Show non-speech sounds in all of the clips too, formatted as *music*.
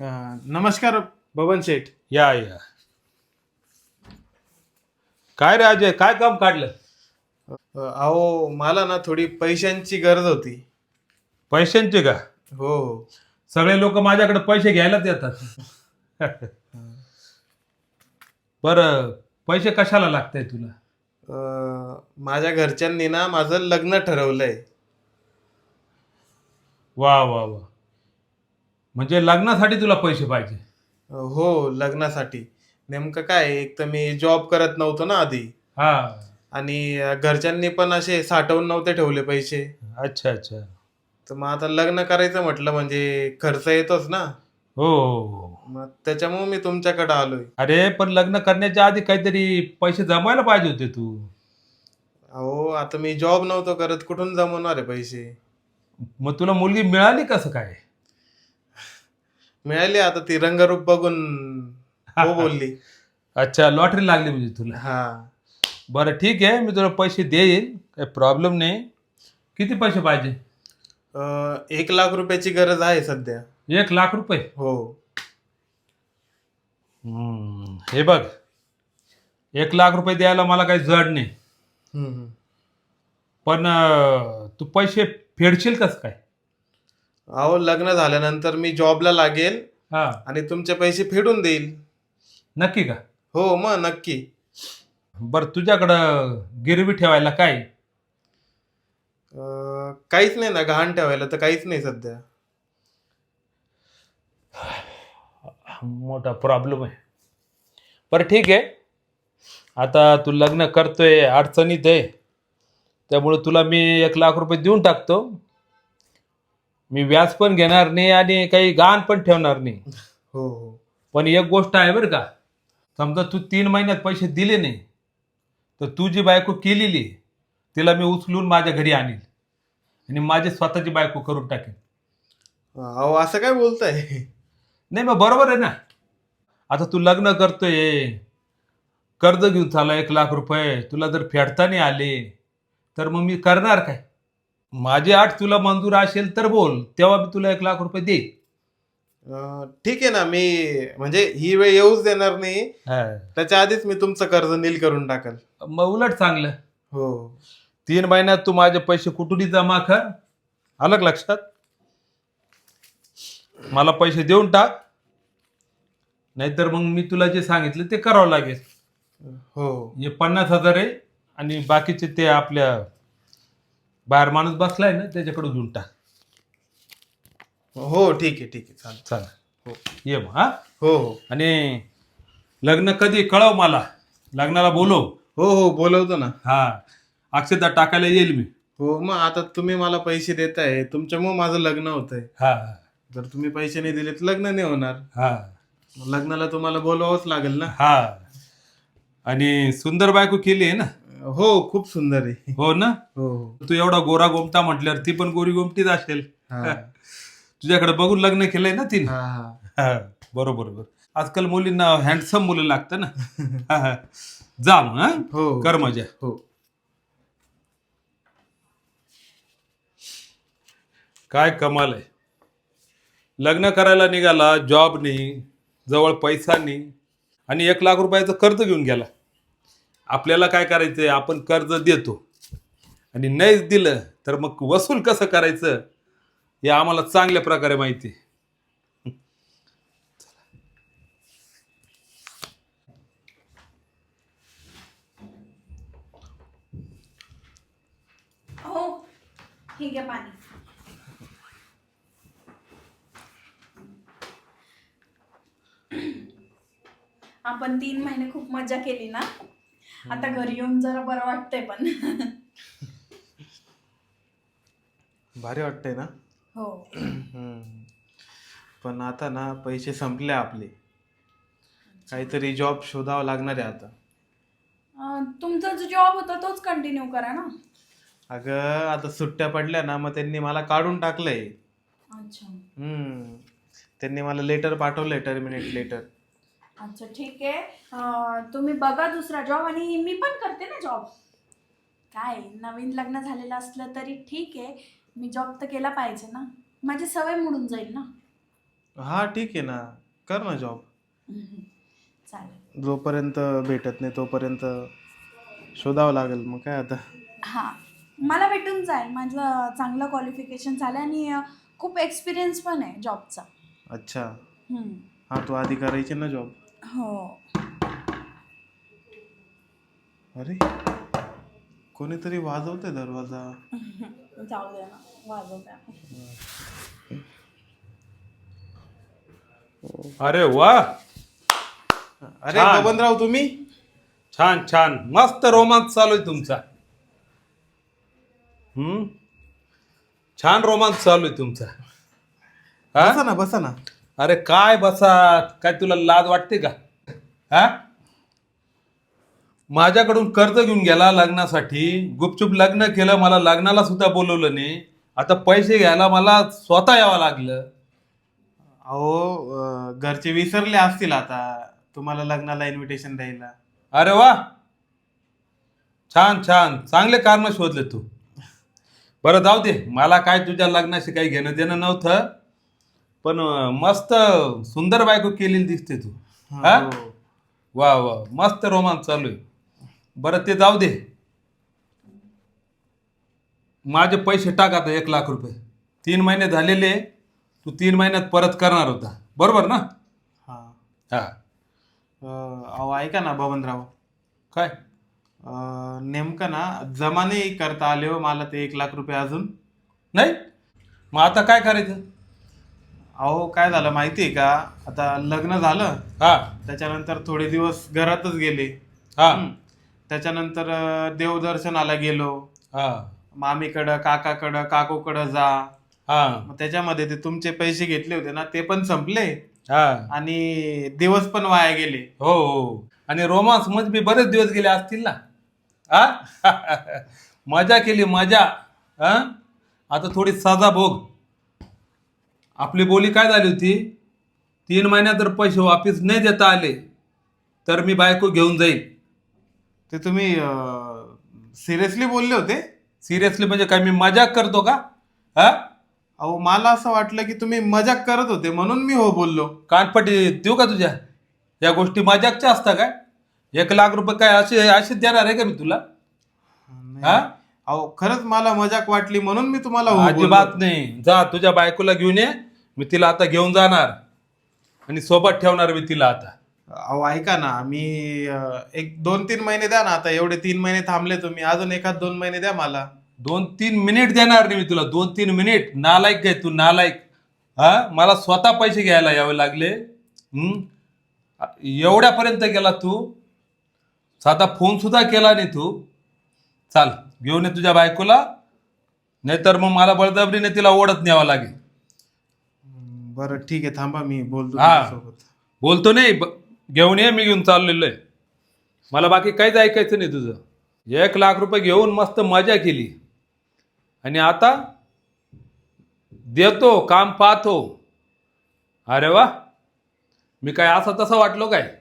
नमस्कार बबन शेठ. या या. काय रे अजय काय काम काढलं? अहो मला ना थोडी पैशांची गरज होती. पैशांचे का? हो. सगळे लोक माझ्याकडे पैसे घ्यायलाच येतात. बरं पैसे कशाला लागताय तुला? अं, माझ्या घरच्यांनी ना माझं लग्न ठरवलंय. वा वा वा. म्हणजे लग्नासाठी तुला पैसे पाहिजे. हो लग्नासाठी. नेमकं काय एक तर मी जॉब करत नव्हतो ना आधी. हा. आणि घरच्यांनी पण असे साठवून नव्हते ठेवले पैसे. अच्छा अच्छा. तर मग आता लग्न करायचं म्हटलं म्हणजे खर्च येतोच ना. हो हो, हो. मग त्याच्यामुळे मी तुमच्याकडे आलोय. अरे पण लग्न करण्याच्या आधी काहीतरी पैसे जमायला पाहिजे होते तू. अहो आता मी जॉब नव्हतो करत. कुठून जमवणार आहे पैसे? मग तुला मुलगी मिळाली कसं काय? मिळाली आता ती रंगरूप बघून हो *laughs* बोलली. अच्छा लॉटरी लागली म्हणजे तुला? हा. बरं ठीक आहे मी तुला पैसे देईन काही प्रॉब्लेम नाही. किती पैसे पाहिजे? अं, एक लाख रुपयाची गरज आहे सध्या. एक लाख रुपये? हो. हम्म, हे बघ एक लाख रुपये द्यायला मला काही जड नाही. हम्म, हम्म. पण अं, तू पैसे फेडशील कसं काय? अहो लग्न झाल्यानंतर मी जॉबला लागेल हा. आणि तुमचे पैसे फेडून देईल. नक्की का? हो मग नक्की. बरं तुझ्याकडं गिरवी ठेवायला काय? अं, काहीच नाही ना गहाण ठेवायला तर काहीच नाही सध्या. मोठा प्रॉब्लेम आहे. बरं ठीक आहे. आता तू लग्न करतोय अडचणीत आहे. त्यामुळे तुला मी एक लाख रुपये देऊन टाकतो. मी व्याज पण घेणार नाही आणि काही गहाण पण ठेवणार नाही. हो हो. पण एक गोष्ट आहे बरं का समजा तू तीन महिन्यात पैसे दिले नाही तर तू जी बायको केलेली तिला मी उचलून माझ्या घरी आणील आणि माझी स्वतःची बायको करून टाकेन अहो असं काय बोलताय? नाही मग बरोबर आहे ना. आता तू लग्न करतोय कर्ज घेऊन चाला एक लाख रुपये तुला जर फेडता नाही आले तर मग मी करणार काय? माझी आठ तुला मंजूर असेल तर बोल तेव्हा मी तुला एक लाख रुपये देईन. अं, ठीक आहे ना मी म्हणजे ही वेळ येऊच देणार नाही. हा. त्याच्या आधीच मी तुमचं कर्ज नील करून टाकल. मग उलट चांगलं. हो. तीन महिन्यात तू माझे पैसे कुठूनही जमा कर. आलं का लक्षात? मला पैसे देऊन टाक. नाहीतर मग मी तुला जे सांगितलं ते करावं लागेल. हो. हे पन्नास हजार आहे आणि बाकीचे ते आपल्या बाहेर माणूस बसलाय ना त्याच्याकडे देऊन टाक. हो ठीक आहे ठीक आहे चालेल. चला हो. ये मग हा? हो हो. आणि लग्न कधी कळव मला. लग्नाला बोलव. हो हो बोलवतो ना. हा. अक्षता टाकायला येईल मी. हो मग आता तुम्ही मला पैसे देताय तुमच्यामुळे माझं लग्न होतंय. हा. जर तुम्ही पैसे नाही दिले तर लग्न नाही होणार. हा. लग्नाला तुम्हाला बोलवावंच लागेल ना. हा. आणि सुंदर बायको केली आहे ना? हो खूप सुंदर आहे. हो ना? हो हो. तू एवढा गोरा गोमटा म्हटल्यावर ती पण गोरी गोमटीच असेल. हा. *laughs* तुझ्याकडे बघून लग्न केलंय ना तिने? हा हा. हा, बरोबर बरोबर. आजकाल मुलींना हँडसम मुलं लागतं ना? हा, हा. जा मग हा? हो. कर मजा. हो. काय कमाल आहे. लग्न करायला निघाला जॉब नाही जवळ पैसा नाही आणि एक लाख रुपयाचं कर्ज घेऊन गेला. आपल्याला काय करायचंय? आपण कर्ज देतो. आणि नाहीच दिलं तर मग वसूल कसं करायचं? हे आम्हाला चांगल्या प्रकारे माहिती हो ठीक आहे पाणी. आपण तीन महिने खूप मजा केली ना? आता घरी येऊन जरा बरं वाटतंय पण. भारी वाटतंय ना? हो. हम्म. पण आता ना पैसे संपले आपले. काहीतरी जॉब शोधावा लागणार आहे आता. अं, तुमचा जो जॉब होता तोच कंटिन्यू करा ना. अगं आता सुट्ट्या पडल्या ना मग त्यांनी मला काढून टाकलंय. अच्छा. हम्म. त्यांनी मला लेटर पाठवलंय टर्मिनेट लेटर अच्छा ठीक आहे. तुम्ही बघा दुसरा जॉब आणि मी पण करते ना जॉब काय नवीन लग्न झालेलं असलं तरी ठीक आहे. मी जॉब तर केला पाहिजे ना. माझी सवय मोडून जाईल ना. हा ठीक आहे ना. कर ना जॉब चालेल. जोपर्यंत भेटत नाही तोपर्यंत शोधावं लागेल मग काय आता. हां. मला भेटून जाईल. माझं चांगलं क्वालिफिकेशन झालं आणि अं, खूप एक्सपिरियन्स पण आहे जॉबचा अच्छा. हा तू आधी करायची ना जॉब हो. अरे कोणीतरी वाजवते दरवाजा? *laughs* जाऊ दे ना वाजव द्या अरे वा! अरे छान. बबनराव तुम्ही? छान छान. मस्त रोमांस चालू आहे तुमचा. हम्म? छान रोमांस चालू आहे तुमचा. हा? बसा ना बसा ना. अरे काय बसा? काय तुला लाज वाटते का? हा? माझ्याकडून कर्ज घेऊन गेला लग्नासाठी. गुपचूप लग्न केलं मला लग्नाला सुद्धा बोलवलं नाही. आता पैसे घ्यायला मला स्वतः यावं लागलं. अहो अं, घरचे विसरले असतील आता. तुम्हाला लग्नाला इन्व्हिटेशन द्यायला. अरे वा! छान छान. चांगले कारण शोधले तू. बरं जाऊ दे. मला काय तुझ्या लग्नाशी काही घेणं देणं नव्हतं. पण मस्त सुंदर बायको केलेली दिसते तू. हा? हो. वा वा. मस्त रोमांस चालू आहे. बरं ते जाऊ दे. माझे पैसे टाक आता एक लाख रुपये. तीन महिने झालेले तू तीन महिन्यात परत करणार होता. बरोबर ना? हा. हा. अं, अहो ऐका ना बबनराव. काय? अं, नेमकं ना जमा नाही करता आले हो मला ते एक लाख रुपये अजून. नाही? मग आता काय करायचं? अहो काय झालं माहिती आहे का? आता लग्न झालं. हा. त्याच्यानंतर थोडे दिवस घरातच गेले. हा. हं. त्याच्यानंतर अं, देवदर्शनाला गेलो. हा. मामीकडं काकाकडं काकूकडं जा. हा. मग त्याच्यामध्ये ते तुमचे पैसे घेतले होते ना ते पण संपले. हा. आणि दिवस पण वाया गेले. हो हो. आणि रोमांसमध्ये बी बरेच दिवस गेले असतील ना? हा? *laughs* मजा केली मजा. हा? आता थोडी सजा भोग. आपली बोली काय झाली होती? तीन महिन्यात जर पैसे वापिस नाही देता आले तर मी बायको घेऊन जाईल. ते तुम्ही सिरियसली बोलले होते? सिरियसली म्हणजे काय मी मजाक करतो का? हा? अहो मला असं वाटलं की तुम्ही मजाक करत होते म्हणून मी हो बोललो. कानपटी देऊ का तुझ्या? या गोष्टी मजाकच्या असता काय? एक लाख रुपये काय असे असे देणार आहे का मी तुला? हा? अहो खरंच मला मजाक वाटली म्हणून मी तुम्हाला हो बोललो. अजिबात नाही. जा तुझ्या बायकोला घेऊन ये. मी तिला आता घेऊन जाणार. आणि सोबत ठेवणार मी तिला आता. अहो ऐका ना मी अं, एक दोन तीन महिने द्या ना आता. एवढे तीन महिने थांबले तुम्ही. अजून एखाद दोन महिने द्या मला. दोन तीन मिनिट देणार नाही मी तुला. दोन तीन मिनिट. नालायक काय तू नालायक. हा? मला स्वतः पैसे घ्यायला यावे लागले. हम्म? एवढ्यापर्यंत गेला तू. साधा फोन सुद्धा केला नाही तू. चाल घेऊन ये तुझ्या बायकोला. नाहीतर मग मला बळजबरीने तिला ओढत न्यावं लागेल. बरं ठीक आहे थांबा मी बोलतो हा. बोलतो नाही ब- घेऊन ये मी घेऊन चाललेलो आहे. मला बाकी काहीच ऐकायचं नाही तुझं. एक लाख रुपये घेऊन मस्त मजा केली. आणि आता देतो काम पाहतो. अरे वा. मी काय असं तसं वाटलो काय?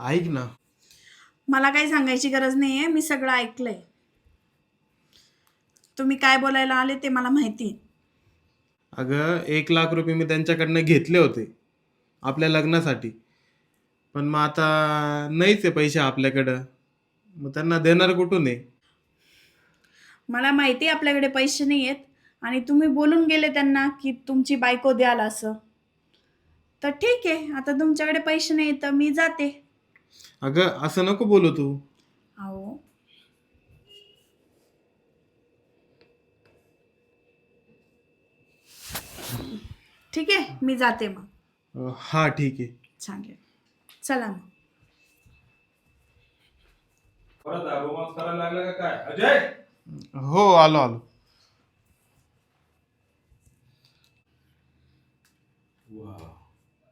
ऐक ना. मला काही सांगायची गरज नाही आहे मी सगळं ऐकलंय. तुम्ही काय बोलायला आले ते मला माहिती. आहे. अगं एक लाख रुपये मी त्यांच्याकडनं घेतले होते आपल्या लग्नासाठी. पण मग आता नाहीच आहे पैसे आपल्याकडं. मग त्यांना देणार कुठून आहे? मला माहिती आहे आपल्याकडे पैसे नाही आहेत. आणि तुम्ही बोलून गेले त्यांना की तुमची बायको द्याल असं. तर ठीक आहे आता तुमच्याकडे पैसे नाही तर मी जाते. अगं असं नको बोलू तू अहो ठीक आहे? मी जाते मग. अं, हा ठीक आहे. चालेल. चला मग. परत रोमांस करायला लागला का काय? अजय! हो आलो आलो.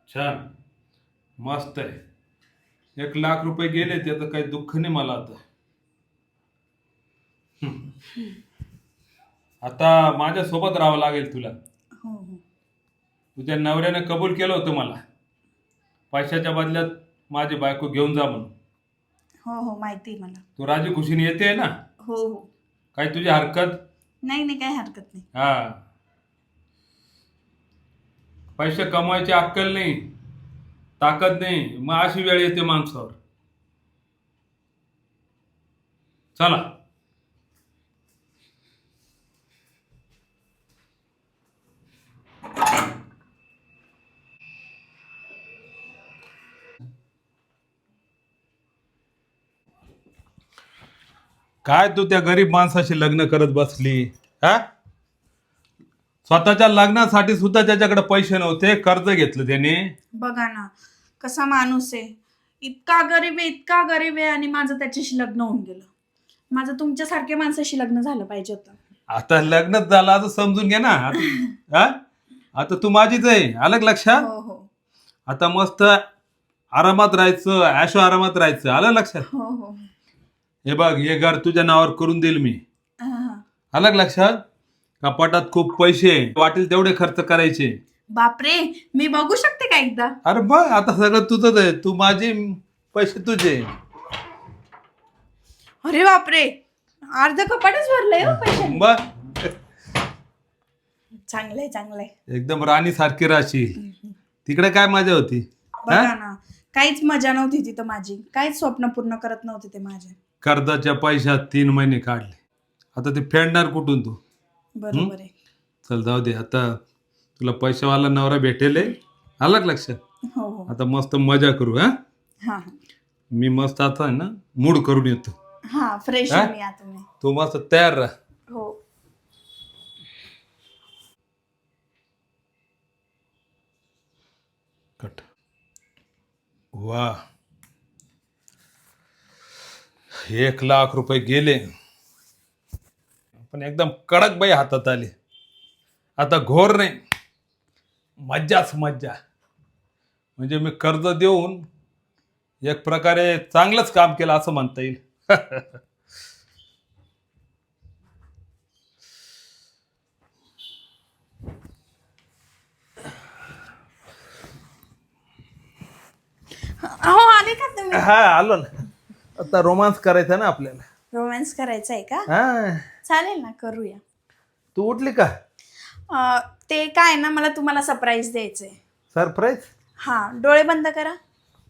छान. मस्त आहे. एक लाख रुपये गेले त्याचं काही दुःख नाही मला आता. हम्म. आता माझ्या सोबत राहावं लागेल तुला. तुझ्या नवऱ्याने कबूल केलं होतं मला. पैशाच्या बदल्यात माझी बायको घेऊन जा म्हणून. हो हो माहिती आहे मला. तू राजी खुशीने येते ना? हो हो. काय तुझी हरकत? नाही नाही काही हरकत नाही. हा. पैसे कमवायची अक्कल नाही ताकद नाही मग अशी वेळ येते माणसावर. चला. काय तू त्या गरीब माणसाशी लग्न करत बसली हा? स्वतःच्या लग्नासाठी सुद्धा त्याच्याकडे पैसे नव्हते कर्ज घेतलं त्याने. बघा ना कसा माणूस आहे. इतका गरीब आहे इतका गरीब आहे आणि माझं त्याच्याशी लग्न होऊन गेलं. माझं तुमच्यासारख्या माणसाशी लग्न झालं पाहिजे होतं. आता लग्नच झालं असं समजून घे ना. आता हा? आता तू माझीच आहे अलग लक्षात? हो हो. आता मस्त आरामात राहायचं ऐशो आरामात राहायचं आलं लक्षात? हो हो. हे बघ हे घर तुझ्या नावावर करून देईल मी. हा. अलग लक्षात? कपाटात खूप पैसे आहे. वाटेल तेवढे खर्च करायचे. बापरे मी बघू शकते का एकदा? अरे बघ आता सगळं तुझंच आहे. तू माझे पैसे तुझे. अरे बापरे अर्ध कपाटच भरलंय हो पैशाने बघ. चांगलंय चांगलंय. एकदम राणी सारखी राहशील तिकडे काय मजा होती? बघा ना काहीच मजा नव्हती तिथं माझी. काहीच स्वप्न पूर्ण करत नव्हते ते माझे. कर्जाच्या पैशात तीन महिने काढले. आता ते फेडणार कुठून तू? बरोबर आहे. चल जाऊ दे. आता तुला पैशावाला नवरा भेटेल. आलं का लक्षात? हो हो. आता मस्त मजा करू हा? हा मी मस्त आता आहे ना मूड करून येतो. हा फ्रेश हा? आहे मी आता मी. तू मस्त तयार राहा. हो. कट. वा. एक लाख रुपये गेले. पण एकदम कडक बाई हातात आले. आता घोर नाही. मज्जाच मज्जा. म्हणजे मी कर्ज देऊन एक प्रकारे चांगलंच काम केलं असं म्हणता येईल. हो आले का तुम्ही? हा आलो ना. आता रोमांस करायचा ना आपल्याला. रोमॅन्स करायचा आहे का? हा. चालेल ना करूया. तू उठली का? अं, ते काय ना मला तुम्हाला सरप्राईज द्यायचंय. सरप्राईज हा डोळे बंद करा.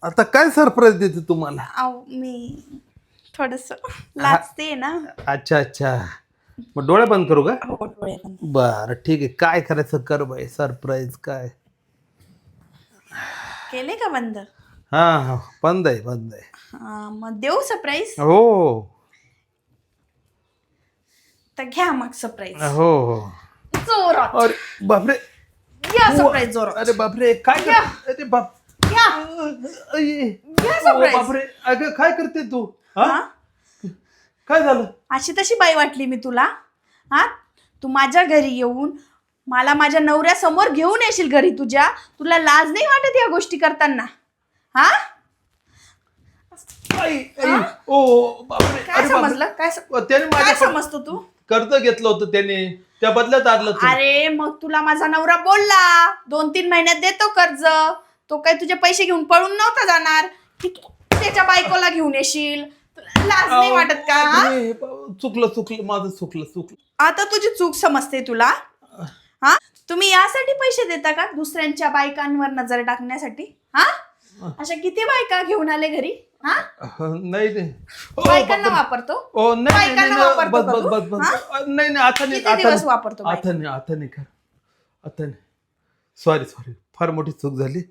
आता काय सरप्राईज देते तुम्हाला? मी थोडस लाजते ना. अच्छा अच्छा. मग डोळे बंद करू का? हो डोळे बंद. बर ठीक आहे. काय करायचं कर बाई सरप्राईज काय? केले का बंद? हा हा. बंद आहे बंद आहे. मग देऊ सरप्राईज हो. तर घ्या मग सरप्राईज हो हो. जोरात. अरे बापरे. घ्या सरप्राईज जोरात. अरे बापरे काय या. अरे बाप घ्या. अये. घ्या ओ, सरप्राईज बापरे. अगं काय करते तू? हा? हा? काय झालं? अशी तशी बाई वाटली मी तुला. हा? तू माझ्या घरी येऊन मला माझ्या नवऱ्यासमोर घेऊन येशील घरी तुझ्या. तुला लाज नाही वाटत या गोष्टी करताना? हा? आई, आई. ओ बापरे. काय अरे बापरे. समजलं? काय सम- त्याने काय माझ्या समजतो तू? कर्ज घेतलं होतं त्याने. त्या बदल्यात आणलं तू. अरे मग तुला माझा नवरा बोलला. दोन तीन महिन्यात देतो कर्ज. तो काय तुझे पैसे घेऊन पळून नव्हता जाणार. ठीक आहे. त्याच्या बायकोला घेऊन येशील? तुला लाज नाही वाटत का हा? बा- चुकलं चुकलं. माझं चुकलं चुकलं. आता तुझी चूक समजते तुला. हा? तुम्ही यासाठी पैसे देता का दुसऱ्यांच्या बायकांवर नजर टाकण्यासाठी? हा? अशा किती बायका घेऊन आले घरी? हा? नाही नाही. ओ, बायकांना बापरे. वापरतो? ओ नाही नाही, बायकांना नाही वापरतो बस का बस तू? बस बस. हा? नाही नाही आता नाही किती आता दिवस नाही. वापरतो बायका? आता नाही आता नाही कर आता नाही. सॉरी सॉरी फार मोठी चूक झाली.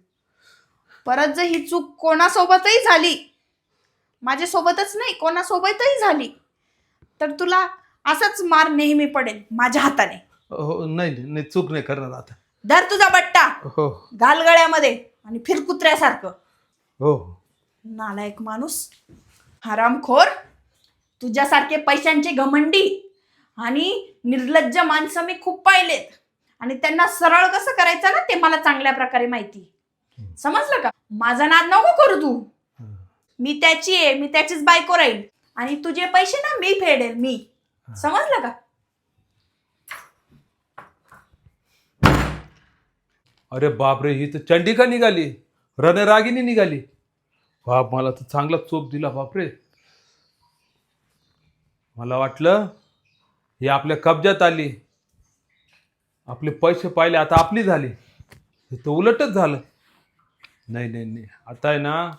परत जर ही चूक कोणासोबतही झाली माझ्यासोबतच नाही कोणासोबतही झाली तर तुला असाच मार नेहमी पडेल माझ्या हाताने. हो नाही नाही नाही, चूक नाही करणार आता. धर तुझा बट्टा. हो. घाल गळ्यामध्ये आणि फिर कुत्र्यासारखं हो. नालायक माणूस हरामखोर तुझ्यासारखे पैशांचे घमंडी आणि निर्लज्ज माणसं मी खूप पाहिलेत. आणि त्यांना सरळ कसं करायचं ना ते मला चांगल्या प्रकारे माहिती. समजलं का? माझा नाद नको करू तू. मी त्याची आहे मी त्याचीच बायको राहील. आणि तुझे पैसे ना मी फेडेल मी. समजलं का? अरे बापरे ही तर चंडिका निघाली. रणरागिनी निघाली. बाप मला तर चांगला चोप दिला बापरे. मला वाटलं हे आपल्या कब्जात आली. आपले पैसे पाहिले आता आपली झाली. हे तर उलटच झालं. नाही नाही नाही. आता आहे ना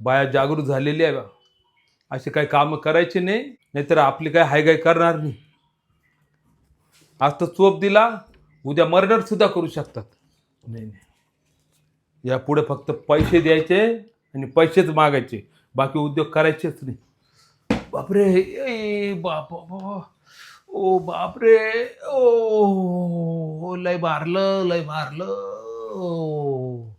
बाया जागृत झालेली आहे बा. असे काही कामं करायचे नाही नाहीतर आपली काय हायगाय करणार नाही. आज तर चोप दिला उद्या मर्डर सुद्धा करू शकतात. नाही नाही. यापुढे फक्त पैसे द्यायचे आणि पैसेच मागायचे. बाकी उद्योग करायचेच नाही. बापरे ए बाप ओ बापरे ओ लय मारलं लय मारलं ओ.